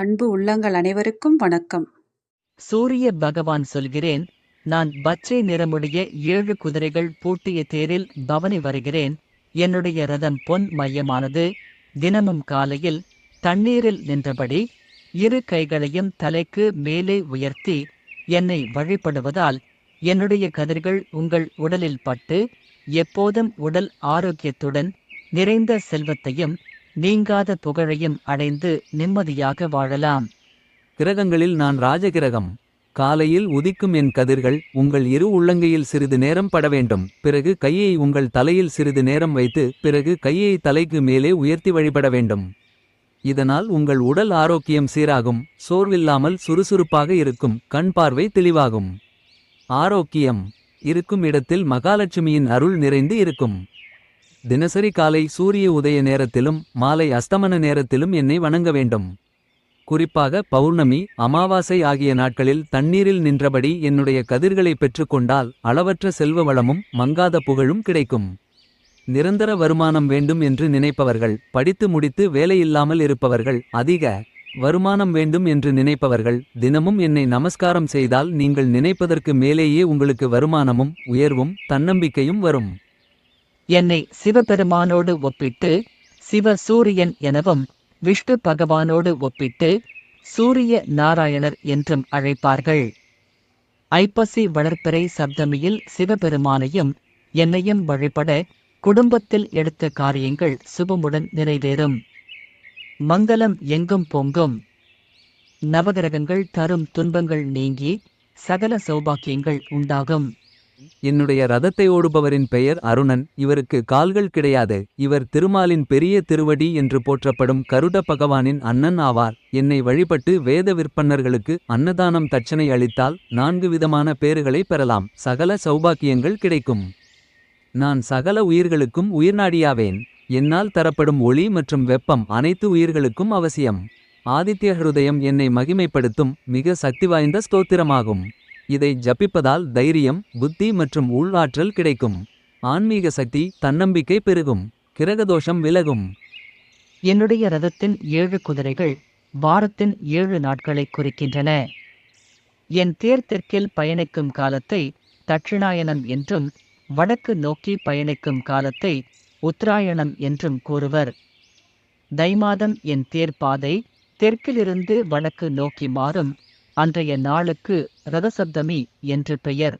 அன்பு உள்ளங்கள் அனைவருக்கும் வணக்கம். சூரிய பகவான் சொல்கிறேன் நான் பச்சை நிறமுடைய ஏழு குதிரைகள் பூட்டிய தேரில் பவனி வருகிறேன் என்னுடைய ரதம் பொன் மையமானது. தினமும் காலையில் தண்ணீரில் நின்றபடி இரு கைகளையும் தலைக்கு மேலே உயர்த்தி என்னை வழிபடுவதால் என்னுடைய கதிர்கள் உங்கள் உடலில் பட்டு எப்போதும் உடல் ஆரோக்கியத்துடன் நிறைந்த செல்வத்தையும் நீங்காத புகழையும் அடைந்து நிம்மதியாக வாழலாம். கிரகங்களில் நான் ராஜகிரகம். காலையில் உதிக்கும் என் கதிர்கள் உங்கள் இரு உள்ளங்கையில் சிறிது நேரம் பட வேண்டும். பிறகு கையை உங்கள் தலையில் சிறிது நேரம் வைத்து பிறகு கையை தலைக்கு மேலே உயர்த்தி வழிபட வேண்டும். இதனால் உங்கள் உடல் ஆரோக்கியம் சீராகும் சோர்வில்லாமல் சுறுசுறுப்பாக இருக்கும் கண் பார்வை தெளிவாகும். ஆரோக்கியம். இருக்கும் இடத்தில் மகாலட்சுமியின் அருள் நிறைந்து இருக்கும். தினசரி காலை சூரிய உதய நேரத்திலும் மாலை அஸ்தமன நேரத்திலும் என்னை வணங்க வேண்டும். குறிப்பாக பௌர்ணமி அமாவாசை ஆகிய நாட்களில் தண்ணீரில் நின்றபடி என்னுடைய கதிர்களை பெற்றுக்கொண்டால் அளவற்ற செல்வ வளமும் மங்காத புகழும் கிடைக்கும். நிரந்தர வருமானம் வேண்டும் என்று நினைப்பவர்கள் படித்து முடித்து வேலையில்லாமல் இருப்பவர்கள் அதிக வருமானம் வேண்டும் என்று நினைப்பவர்கள் தினமும் என்னை நமஸ்காரம் செய்தால் நீங்கள் நினைப்பதற்கு மேலேயே உங்களுக்கு வருமானமும் உயர்வும் தன்னம்பிக்கையும் வரும். என்னை சிவபெருமானோடு ஒப்பிட்டு சிவ சூரியன் எனவும் விஷ்ணு பகவானோடு ஒப்பிட்டு சூரிய நாராயணர் என்றும் அழைப்பார்கள். ஐப்பசி வளர்ப்பிறை சப்தமியில் சிவபெருமானையும் என்னையும் வழிபட குடும்பத்தில் எடுத்த காரியங்கள் சுபமுடன் நிறைவேறும். மங்களம் எங்கும் பொங்கும். நவகிரகங்கள் தரும் துன்பங்கள் நீங்கி சகல சௌபாக்கியங்கள் உண்டாகும். என்னுடைய ரதத்தை ஓடுபவரின் பெயர் அருணன். இவருக்கு கால்கள் கிடையாது. இவர் திருமாலின் பெரிய திருவடி என்று போற்றப்படும் கருட பகவானின் அண்ணன் ஆவார். என்னை வழிபட்டு வேத விற்பன்னர்களுக்கு அன்னதானம் தட்சணை அளித்தால் நான்கு விதமான பேறுகளை பெறலாம். சகல சௌபாக்கியங்கள் கிடைக்கும். நான் சகல உயிர்களுக்கும் உயிர்நாடியாவேன். என்னால் தரப்படும் ஒளி மற்றும் வெப்பம் அனைத்து உயிர்களுக்கும் அவசியம். ஆதித்ய ஹிருதயம் என்னை மகிமைப்படுத்தும் மிக சக்தி வாய்ந்த ஸ்தோத்திரமாகும். இதை ஜபிப்பதால் தைரியம் புத்தி மற்றும் உள்ளாற்றல் கிடைக்கும். ஆன்மீக சக்தி தன்னம்பிக்கை பெருகும். கிரகதோஷம் விலகும். என்னுடைய ரதத்தின் ஏழு குதிரைகள் வாரத்தின் ஏழு நாட்களை குறிக்கின்றன. என் தேர் தெற்கில் பயணிக்கும் காலத்தை தட்சிணாயனம் என்றும் வடக்கு நோக்கி பயணிக்கும் காலத்தை உத்தராயணம் என்றும் கூறுவர். தைமாதம் என் தேர் பாதை தெற்கிலிருந்து வடக்கு நோக்கி மாறும். அன்றைய நாளுக்கு ரதசப்தமி என்று பெயர்.